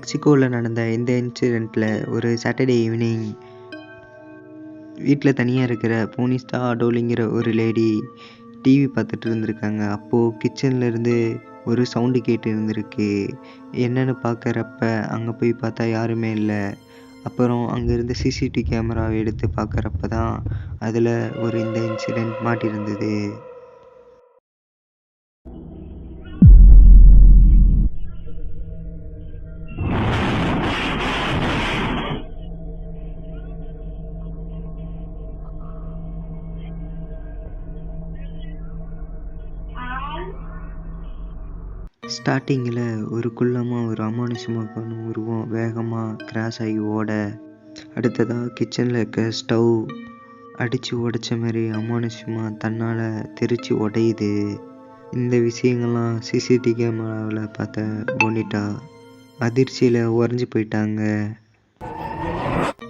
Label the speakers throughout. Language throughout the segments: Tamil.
Speaker 1: மெக்சிகோவில் நடந்த இந்த இன்சிடெண்ட்டில் ஒரு சாட்டர்டே ஈவினிங் வீட்டில் தனியாக இருக்கிற போனிஸ்டா அடோலிங்கிற ஒரு லேடி டிவி பார்த்துட்டு இருந்திருக்காங்க. அப்போது கிச்சன்லேருந்து ஒரு சவுண்டு கேட்டு இருந்திருக்கு. என்னென்னு பார்க்குறப்ப அங்கே போய் பார்த்தா யாருமே இல்லை. அப்புறம் அங்கேருந்து சிசிடிவி கேமராவை எடுத்து பார்க்குறப்ப தான் அதில் ஒரு இந்த இன்சிடெண்ட் மாட்டியிருந்தது ஸ்டார்டிங்கில் ஒரு குள்ளமாக ஒரு அமானுஷமாக உருவம் வேகமாக கிராஸ் ஆகி ஓட. அடுத்ததாக கிச்சனில் இருக்க ஸ்டவ் அடித்து உடைச்ச மாதிரி அமானுஷமாக தன்னால் தெரித்து உடையுது. இந்த விஷயங்கள்லாம் சிசிடிவி கேமராவில் பார்த்த போனிட்டா அதிர்ச்சியில் உறைஞ்சி போயிட்டாங்க.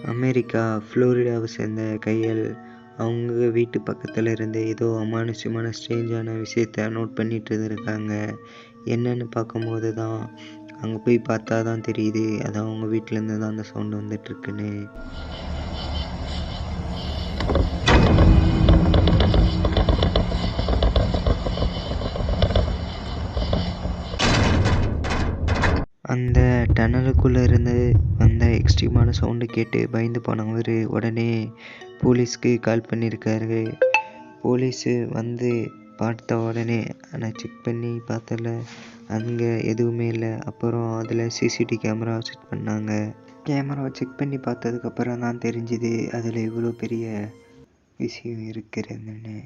Speaker 1: அமெரிக்கா ஃப்ளோரிடாவை சேர்ந்த கையல் அவங்க வீட்டு பக்கத்தில் இருந்து ஏதோ அமானுஷ்யமான ஸ்ட்ரேஞ்சான விஷயத்த நோட் பண்ணிகிட்டு இருந்திருக்காங்க. என்னன்னு பார்க்கும்போது தான் அங்கே போய் பார்த்தா தான் தெரியுது. அது அவங்க வீட்டிலேருந்து தான் அந்த சவுண்டு வந்துட்டுருக்குன்னு. அந்த டனலுக்குள்ளே இருந்து வந்த எக்ஸ்ட்ரீமான சவுண்டு கேட்டு பயந்து போனவர் உடனே போலீஸ்க்கு கால் பண்ணியிருக்காரு. போலீஸு வந்து பார்த்த உடனே நான் செக் பண்ணி பார்த்தல. அங்கே எதுவுமே இல்லை. அப்புறம் அதில் சிசிடிவி கேமரா செட் பண்ணாங்க. கேமராவை செக் பண்ணி பார்த்ததுக்கப்புறம் தான் தெரிஞ்சுது. அதில் இவ்வளோ பெரிய விஷயம் இருக்கிறதுன்னு.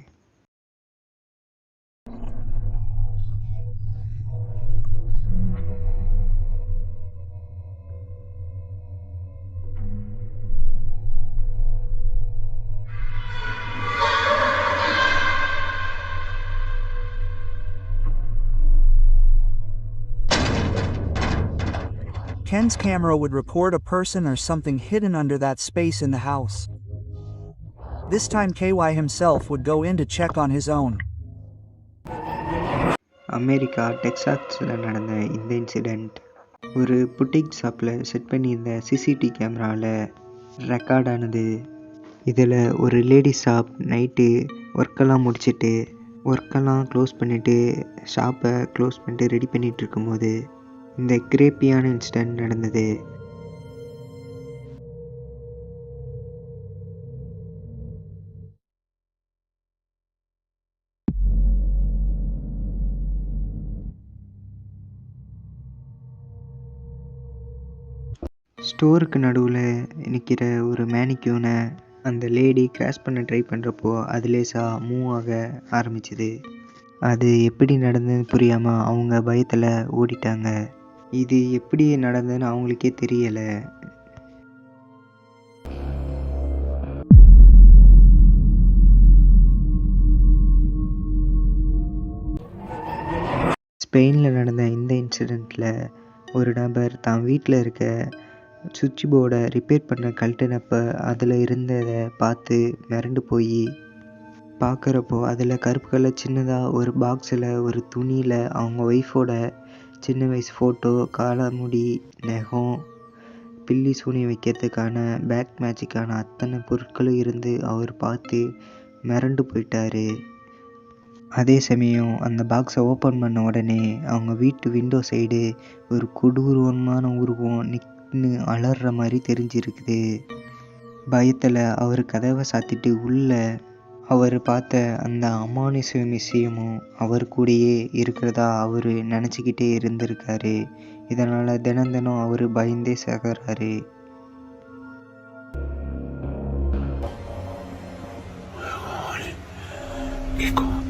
Speaker 2: Ken's camera would record a person or something hidden under that space in the house. This time KY himself would go in to check on his own.
Speaker 1: America டெக்சாஸில் நடந்த இந்த இன்சிடெண்ட் ஒரு புட்டிக் ஷாப்பில் செட் பண்ணியிருந்த சிசிடிவி கேமராவில் ரெக்கார்ட் ஆனது இதில் ஒரு லேடி ஷாப் நைட்டு ஒர்க்கெல்லாம் முடிச்சிட்டு ஒர்க்கெல்லாம் க்ளோஸ் பண்ணிவிட்டு ஷாப்பை க்ளோஸ் பண்ணிட்டு ரெடி பண்ணிகிட்டு இருக்கும்போது இந்த கிரேப்பியான இன்சிடெண்ட் நடந்தது. ஸ்டோருக்கு நடுவில் நிற்கிற ஒரு மேனிக்யூனை அந்த லேடி கிராஸ் பண்ண ட்ரை பண்ணுறப்போ அது லேசாக மூவ் ஆக ஆரம்பிச்சுது. அது எப்படி நடந்ததுன்னு புரியாமல் அவங்க பயத்தில் ஓடிட்டாங்க. இது எப்படி நடந்ததுன்னு அவங்களுக்கே தெரியலை. ஸ்பெயினில் நடந்த இந்த இன்சிடெண்ட்டில் ஒரு நபர் தான் வீட்டில் இருக்க சுவிட்ச் போர்டை ரிப்பேர் பண்ண கழட்டினப்ப அதில் இருந்ததை பார்த்து மிரண்டு போய். பார்க்குறப்போ அதில் கருப்பு கலர் சின்னதாக ஒரு பாக்ஸில் ஒரு துணியில் அவங்க ஒய்ஃபோட சின்ன வயசு ஃபோட்டோ காலமுடி நகம் பில்லி சூனியம் வைக்கிறதுக்கான பேக் மேட்சுக்கான அத்தனை பொருட்களும் இருந்து அவர் பார்த்து மிரண்டு போயிட்டார். அதே சமயம் அந்த பாக்ஸை ஓப்பன் பண்ண உடனே அவங்க வீட்டு விண்டோ சைடு ஒரு கொடூரமான உருவம் நின்று அலற மாதிரி தெரிஞ்சிருக்குது. பயத்தில் அவர் கதவை சாத்திட்டு உள்ளே அவர் பார்த்த அந்த அமானுஷ விஷயமும் அவர் கூடயே இருக்கிறதா அவர் நினச்சிக்கிட்டே இருந்திருக்காரு. இதனால் தினம் தினம் அவர் பயந்தே சகறாரு.
Speaker 3: ¿Qué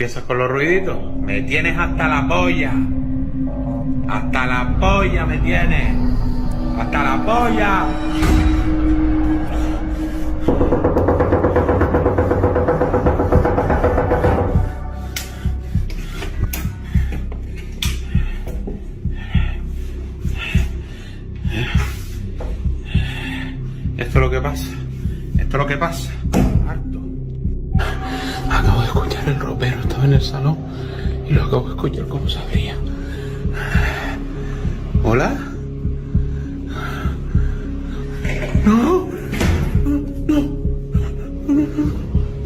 Speaker 4: empiezas con los ruiditos. Me tienes hasta la polla. Hasta la polla me tienes. Hasta la polla. Esto es lo que pasa. Esto es lo que pasa. en el salón y lo acabo de escuchar como sabría. ¿Hola? No. No. No, no, no,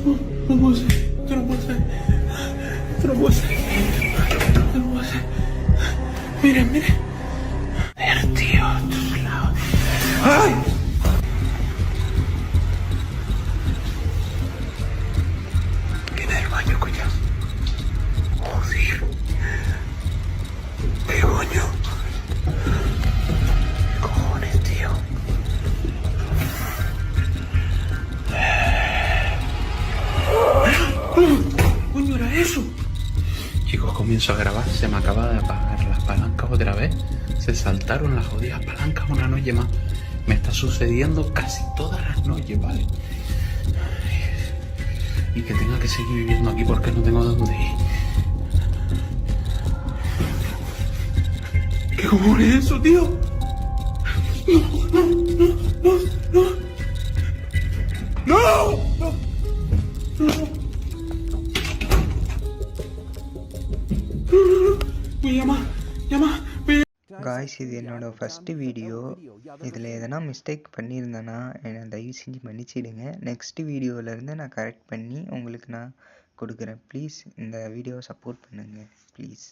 Speaker 4: no, no, puedo hacer. no, puedo hacer. no, puedo hacer. Miren, miren. Ver, tío, tus lados. ¡Ay! ¿Quién es el baño, cuñado? Coño era eso? Chicos, comienzo a grabar, se me acaba de apagar las palancas otra vez. Se saltaron las jodidas palancas una noche más. Me está sucediendo casi todas las noches, ¿vale? Y que tenga que seguir viviendo aquí porque no tengo dónde ir. ¿Qué cojones es eso, tío? No,
Speaker 1: guys இது என்னோட ஃபஸ்ட்டு வீடியோ இதில் எதனா மிஸ்டேக் பண்ணியிருந்தேன்னா என்னை தயவு செஞ்சு மன்னிச்சிடுங்க. நெக்ஸ்ட்டு வீடியோவிலேருந்து நான் கரெக்ட் பண்ணி உங்களுக்கு நான் கொடுக்குறேன். ப்ளீஸ் இந்த வீடியோவை சப்போர்ட் பண்ணுங்கள் ப்ளீஸ்